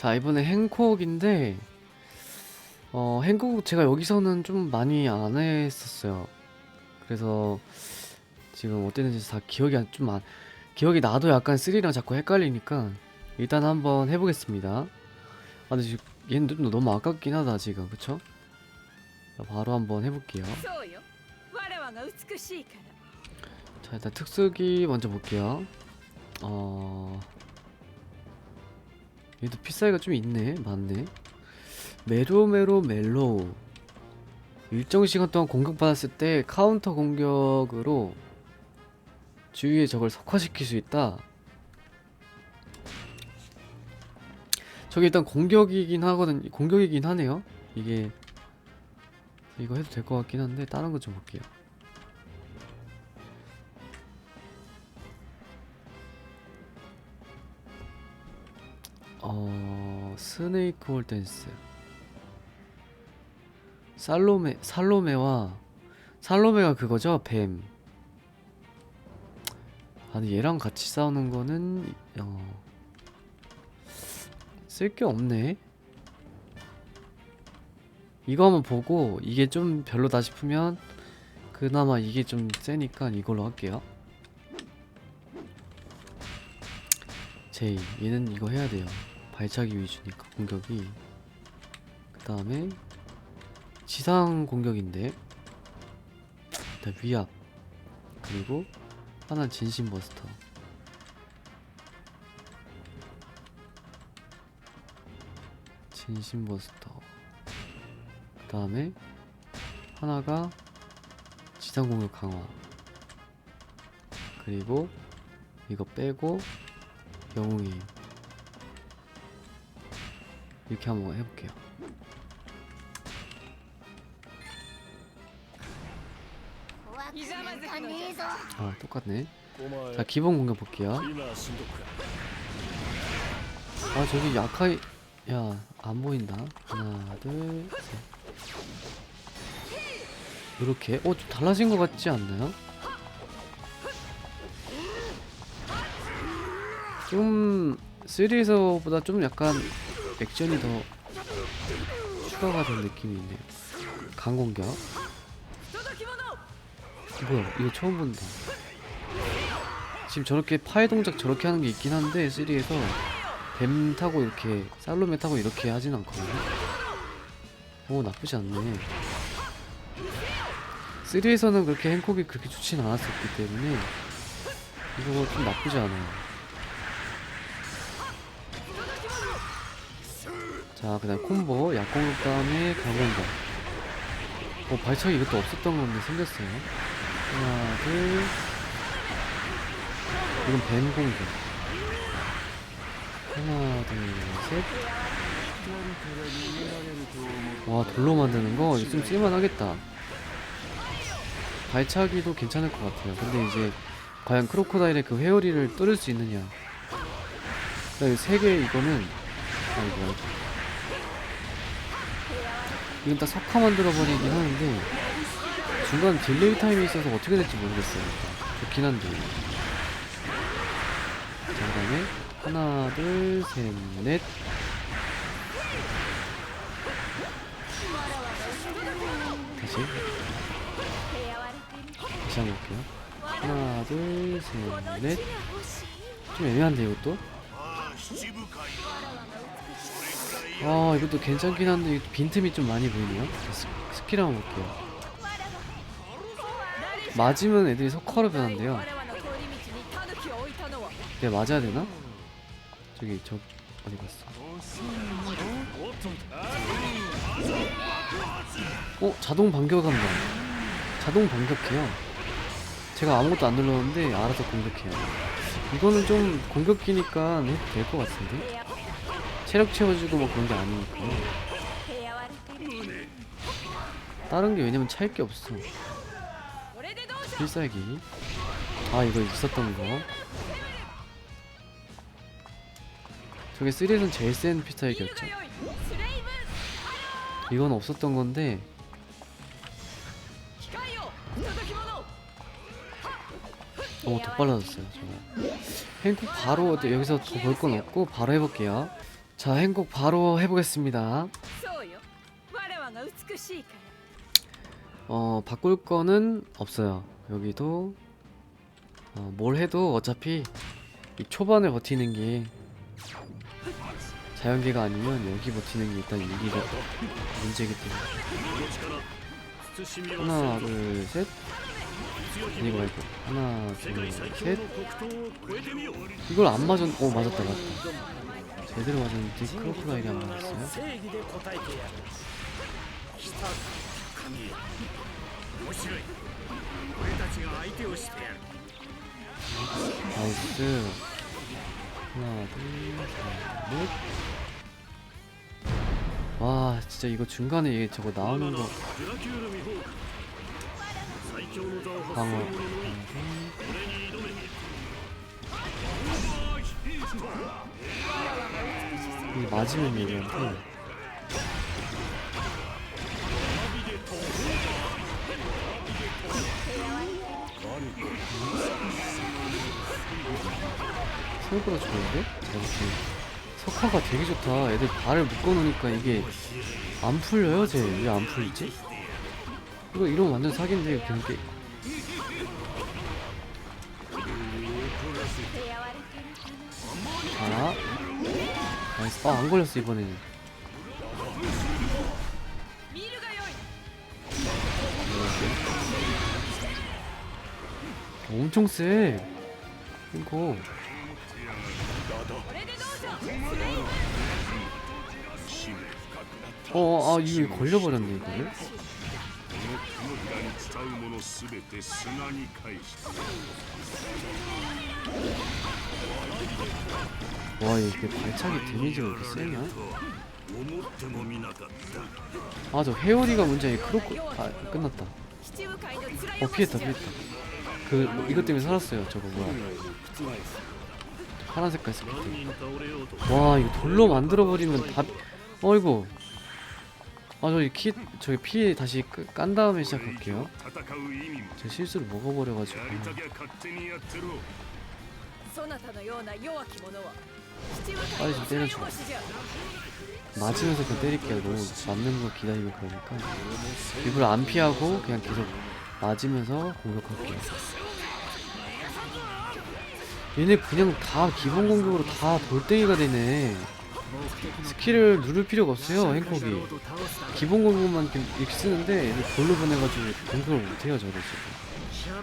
자 이번에 행콕인데 어 행콕 제가 여기서는 좀 많이 안 했었어요. 그래서 지금 어땠는지 다 기억이 좀안 기억이 나도 약간 3랑 자꾸 헷갈리니까 일단 한번 해보겠습니다. 아 근데 지금 얘는 너무 아깝긴 하다 지금. 그쵸? 바로 한번 해볼게요. 자 일단 특수기 먼저 볼게요. 어... 얘도 피사이가 좀 있네, 맞네. 메로메로 멜로우 일정 시간 동안 공격받았을 때 카운터 공격으로 주위의 적을 석화시킬 수 있다. 저게 일단 공격이긴 하거든, 공격이긴 하네요. 이게 이거 해도 될 것 같긴 한데 다른 거 좀 볼게요. 어 스네이크 홀 댄스. 살로메 살로메와 살로메가 그거죠? 뱀. 아니 얘랑 같이 싸우는 거는 어 쓸 게 없네. 이거 한번 보고 이게 좀 별로다 싶으면 그나마 이게 좀 세니까 이걸로 할게요. 제이 얘는 이거 해야 돼요 발차기 위주니까 공격이. 그 다음에 지상 공격인데 일단 위압. 그리고 하나 는 진심 버스터. 진심 버스터. 그 다음에 하나가 지상 공격 강화. 그리고 이거 빼고 영웅이 이렇게 한번 해볼게요. 아 똑같네. 자 기본 공격 볼게요. 아 저기 야카이 야 안 보인다. 하나 둘 셋. 이렇게 어 좀 달라진 것 같지 않나요? 좀 3에서보다 좀 약간 액션이 더 추가가 된 느낌이 있네요. 강공격. 뭐야 이거 처음 본다. 지금 저렇게 파해 동작 저렇게 하는 게 있긴 한데 3에서 뱀 타고 이렇게 살로메 타고 이렇게 하진 않거든요. 오 나쁘지 않네. 3에서는 그렇게 행콕이 그렇게 좋진 않았었기 때문에 이거 좀 나쁘지 않아요. 자, 그 다음 콤보 약공격 다음에 강공격. 어 발차기 이것도 없었던 건데 생겼어요. 하나, 둘. 이건 뱀 공격. 하나, 둘, 셋. 와, 돌로 만드는 거 좀 쓸만하겠다. 발차기도 괜찮을 것 같아요. 근데 이제 과연 크로코다일의 그 회오리를 뚫을 수 있느냐. 그다음에 세개 이거는 아이고. 이건 딱 석화 만들어 버리긴 하는데 중간 딜레이 타임이 있어서 어떻게 될지 모르겠어요. 좋긴 한데. 자, 그다음에 하나, 둘, 셋, 넷. 다시 다시 한번 볼게요. 하나, 둘, 셋, 넷. 좀 애매한데 이것도. 와 이것도 괜찮긴 한데 빈틈이 좀 많이 보이네요. 스, 스킬 한번 볼게요. 맞으면 애들이 석화로 변한대요. 내 맞아야 되나? 저기 저 어디 갔어? 어? 자동 반격한다. 자동 반격해요. 제가 아무것도 안 눌렀는데 알아서 공격해요. 이거는 좀 공격기니까 해도 될 것 같은데? 체력 채워주고 뭐 그런 게 아니니까. 다른 게 왜냐면 찰 게 없어. 필살기. 아 이거 있었던 거. 저게 3에선 제일 센 필살기였죠. 이건 없었던 건데. 너무 더 빨라졌어요, 저거. 행콕 바로, 여기서 더 볼 건 없고, 바로 해볼게요. 자 행복 바로 해보겠습니다. 어 바꿀 거는 없어요. 여기도 어, 뭘 해도 어차피 이 초반을 버티는 게 자연계가 아니면 여기 버티는 게 일단 유기가 문제이기 때문에. 하나 둘셋. 이거 말고. 하나 둘셋. 이걸 안 맞은 오 맞았다 맞다. 제대로 맞았는데 그 크로커다일이 안 맞았어요? 나이스 하나 둘, 셋. 와, 진짜 이거 중간에 저거 나오는 거 방어 방어 이 맞으면 얘기한테 생각보다 좋은데? 잠시 석화가 되게 좋다. 애들 발을 묶어놓으니까 이게 안 풀려요 쟤왜 안 풀리지? 이거 이런 완전 사기인데 경계 자 나이스 아 안걸렸어 이번에는 어, 엄청 세. 이거. 어아 이거 걸려버렸네 이거를. この手のひらに伝うものすべて砂に返した。 와, 이게 발차기 데미지가 이렇게 세냐? 思ってもみなかった。 아, 저 회오리가 문제야. 크로코, 아, 끝났다. 七部会のつらい 어, 피했다, 피했다. 그, 뭐, 이것 때문에 살았어요, 저거 뭐야. 파란 색깔 스킬 何 때문에. 人倒れようと 와, 이거 돌로 만들어버리면 다, 어이구. 아 저기 키 저기 피 다시 그 깐 다음에 시작할게요. 제 실수를 먹어버려가지고. 빨리 좀 때려줘. 맞으면서 그냥 때릴게요. 너 맞는 거 기다리면 그러니까. 일부러 안 피하고 그냥 계속 맞으면서 공격할게요. 얘네 그냥 다 기본 공격으로 다 돌덩이가 되네. 스킬을 누를 필요가 없어요 행콕이. 기본 공격만 이렇게 쓰는데 볼로 보내가지고 공격을 못해요 저를 지금.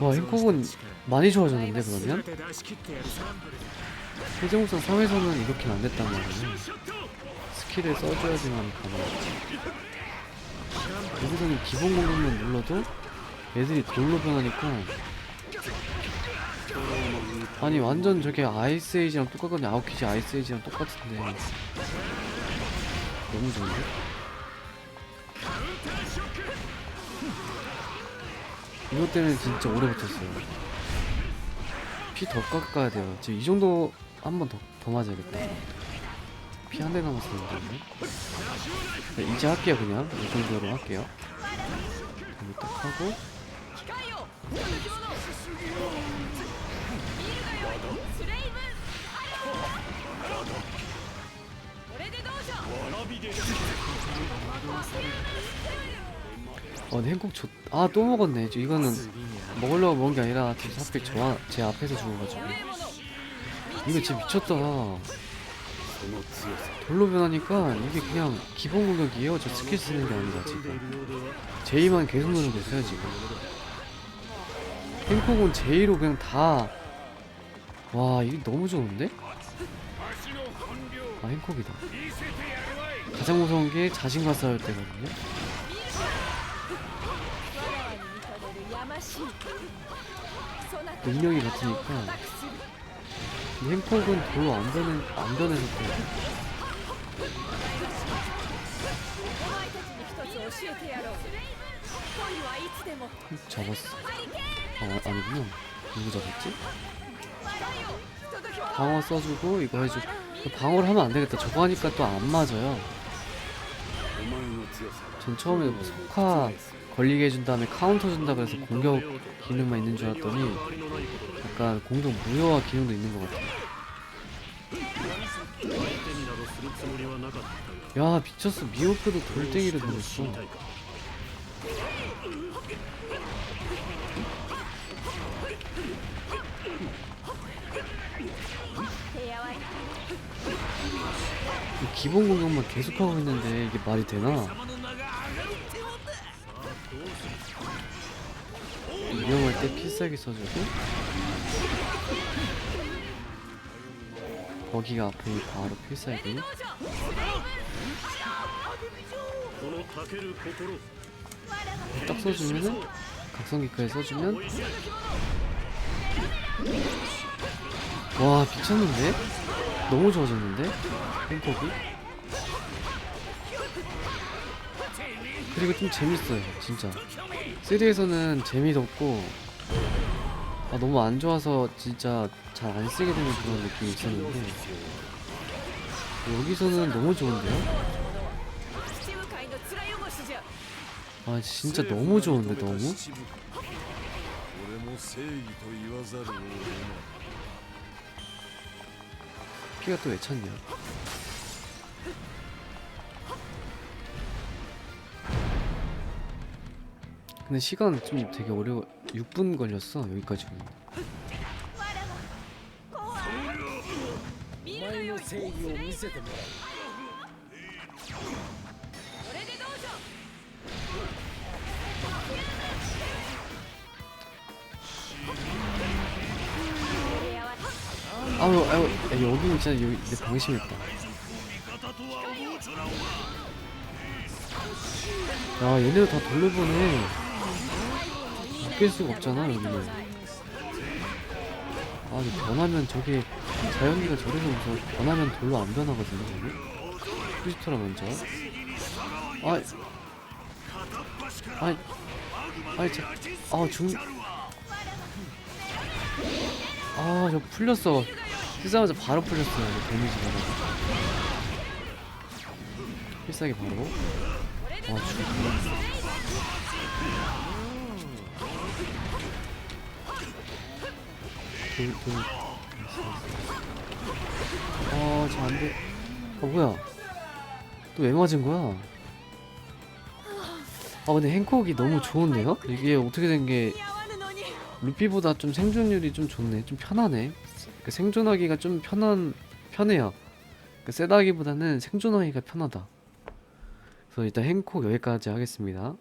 와 행콕은 많이 좋아졌는데 그러면? 세종성 3에서는 이렇게는 안됐단 말이에요. 스킬을 써줘야지만 가능하죠 여기서는 기본 공격만 눌러도 애들이 돌로 변하니까 아니 완전 저게 아이스 에이지랑 똑같거든요. 아웃키지 아이스 에이지랑 똑같은데. 너무 좋은데? 이것 때문에 진짜 오래 버텼어요. 피 더 깎아야 돼요. 지금 이 정도 한 번 더 더 맞아야겠다. 피 한 대 남았었는데? 네, 이제 할게요 그냥. 이 정도로 할게요. 여기 딱 하고 スレイブアローこれでどうじゃ 어 근데 행콕 좋.. 아또 먹었네 저 이거는 먹으려고 먹은 게 아니라 지금 하필 저, 제 앞에서 죽어가지고 無礼者 이거 진짜 미쳤다 돌로 변하니까 이게 그냥 기본 공격이에요 저 스킬 쓰는 게 아니라 지금 제이만 계속 누르고 있어요 지금 행콕은 제이로 그냥 다 와 이게 너무 좋은데? 아 행콕이다. 가장 무서운 게 자신과 싸울 때거든요. 능력이 같으니까 이 행콕은 별로 안 변해 안 변해서 그래 잡았어. 아 아니구나. 누구 잡았지? 방어 써주고 이거 해주고 방어를 하면 안되겠다. 저거 하니까 또 안 맞아요. 전 처음에 석화 걸리게 해준 다음에 카운터 준다 그래서 공격 기능만 있는 줄 알았더니 약간 공격 무효화 기능도 있는 것 같아요. 야 미쳤어. 미호크도 돌덩이를 돌렸어. 기본 공격만 계속하고 있는데 이게 말이 되나? 이용할 때 필살기 써주고 거기가 앞에 바로 필살기 딱 써주면은 각성기까지 써주면 와 미쳤는데? 너무 좋아졌는데? 행복이? 그리고 좀 재밌어요 진짜 3에서는 재미도 없고 아, 너무 안 좋아서 진짜 잘 안 쓰게 되는 그런 느낌이 있었는데 여기서는 너무 좋은데요? 아 진짜 너무 좋은데 너무? 피가 또 왜 찼냐? 근데 시간 좀 되게 어려워 6분 걸렸어 여기까지. 아유 아유 여기는 진짜 여기 내 방심했다. 야 얘네도 다 돌려보네. 바뀔 수가 없잖아 여기는 아 근데 변하면 저게 자연기가 저래서 무서워 변하면 돌로 안 변하거든요 여기 크리스토라 먼저 아이 아이 아이 저아중 아, 저 풀렸어. 쓰자마자 바로 풀렸어요. 데미지 받아서. 필살기 바로. 와, 죽었구 돌, 돌. 아, 잘 안 돼. 아, 뭐야. 또 왜 맞은 거야? 아, 근데 행콕이 너무 좋은데요? 이게 어떻게 된 게, 루피보다 좀 생존율이 좀 좋네. 좀 편하네. 그러니까 생존하기가 좀 편한, 편해요. 그러니까 세다기보다는 생존하기가 편하다. 그래서 일단 행콕 여기까지 하겠습니다.